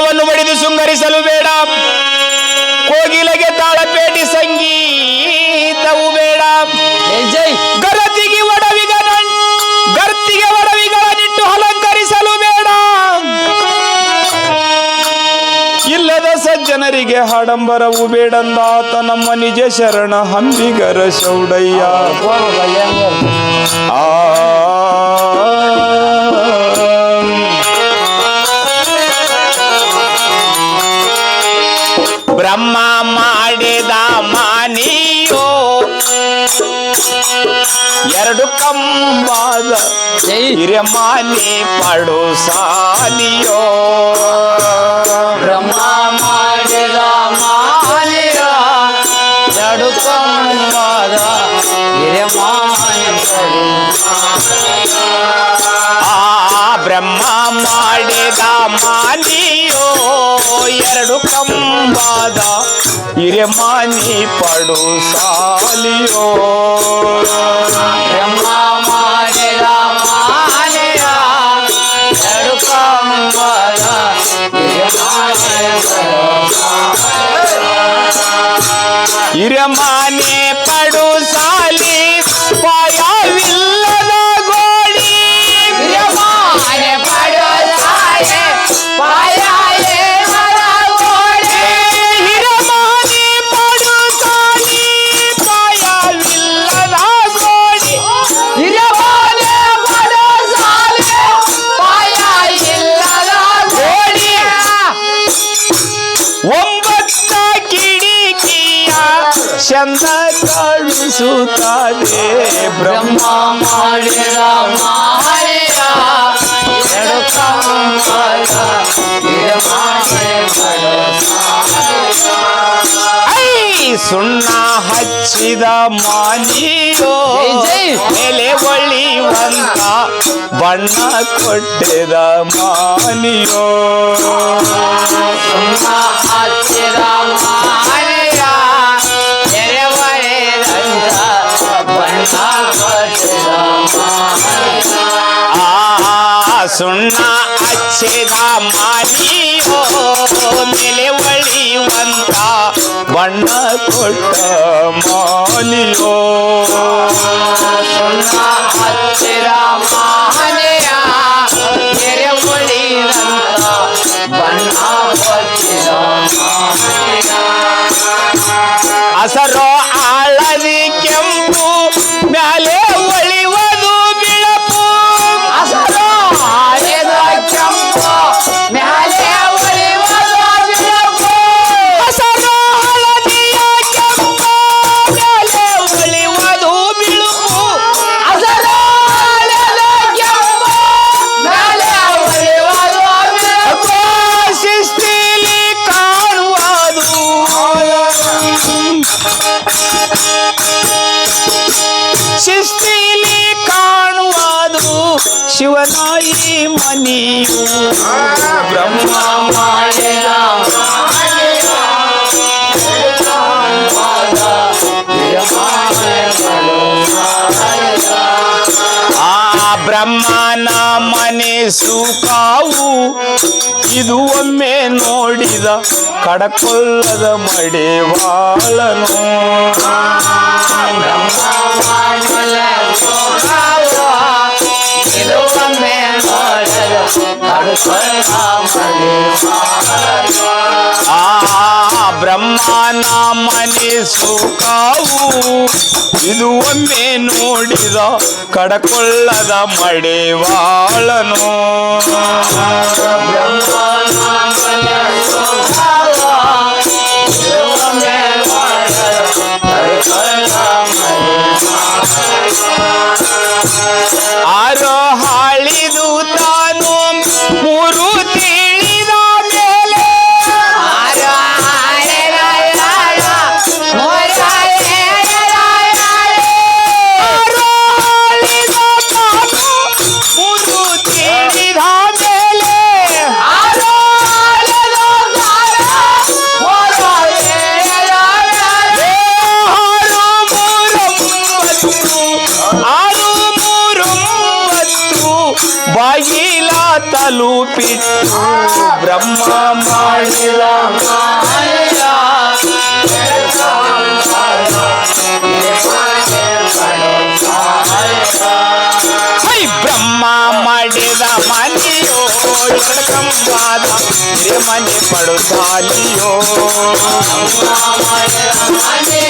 ಮುಗಿಲಿಗೆ ಮಡಿದು ಶೃಂಗರಿಸಲು ಬೇಡ. ಕೋಗಿಲೆಗೆ ತಾಳಪೇಟಿ ಸಂಗೀತವು ಬೇಡ. ಜೈ ಜೈ. ಗರತಿಗೆ ಒಡವಿಗ ಗರ್ತಿಗೆ ಒಡವಿಗಳನ್ನಿಟ್ಟು ಅಲಂಕರಿಸಲು ಬೇಡ. ಇಲ್ಲದ ಸಜ್ಜನರಿಗೆ ಹಾಡಂಬರವು ಬೇಡಂದಾತ ನಮ್ಮ ನಿಜ ಶರಣ ಹಂಬಿಗರ ಶೌಡಯ್ಯ. ಆ ಎರಡು ಕಂಬಾದ ಜೈ. ಹಿರಮಾನಿ ಪಡು ಸಾಲಿಯೋ ಬ್ರಹ್ಮ ಎರಡು ಕಂಬಾದ ಹಿರೆಮಾನಿ ಪಡು ಸಾಲಿಯೋ ಚಂದ ಕಳಿಸುತ್ತಾನೆ ಬ್ರಹ್ಮ ಮಾಡಿದ ಸುಣ್ಣ ಹಚ್ಚಿದ ಮಾನಿಯೋ ಎಲೆ ಬಳಿ ಬಂದ ಒಳ್ಳಿವಂತ ಬಣ್ಣ ಕೊಟ್ಟಿದ ಮಾನಿಯೋ. ಹಚ್ಚಿದ ಸುಣ್ಣ ಅಚ್ಚೆಗ ಮಾಲಿಯೋ ಮೇಲೆ ಒಳಿಯುವಂತ ಬಣ್ಣ ಕೊಟ್ಟ ಮಾಲಿಯೋ ಸುಣ್ಣ ಹಚ್ಚಿದ ಮಾನೆಯ ಎರೆ ಒಳಿಯುವಂತ ಬಣ್ಣ ಕೊಟ್ಟಿದ ಹಸರೋ ಆಳದಿ ಕೆಂಪು ಮ್ಯಾಲೆ ಶಿವನಾಯಿ ಮನಿಯು ಬ್ರಹ್ಮ ಮಾಡಿದ ಮಾನೆಯ ಕಾಣುವಾದ ವಿರಮಾನಗಳು ಮಾಯ. ಆ ಬ್ರಹ್ಮನ ಮನೆ ಸುಖಾವು ಇದು ಒಮ್ಮೆ ನೋಡಿದ ಕಡಕೊಳ್ಳದ ಮಡಿವಾಳನು ಬ್ರಹ್ಮನ ಮನೆ ಸುಖಾವು. ಇದು ಒಮ್ಮೆ ನೋಡಿದ ಕಡಕೊಳ್ಳದ ಮಡಿವಾಳನು. ತಲುಪಿಟ್ಟು ಬ್ರಹ್ಮ ಮಾಡಿದ ಬ್ರಹ್ಮ ಮಾಡಿದ ಮನೆಯೋ ಕಂಬಾದ ಮನೆ ಪಡುತ್ತಾಲಿಯೋ ಮಾಡಿದ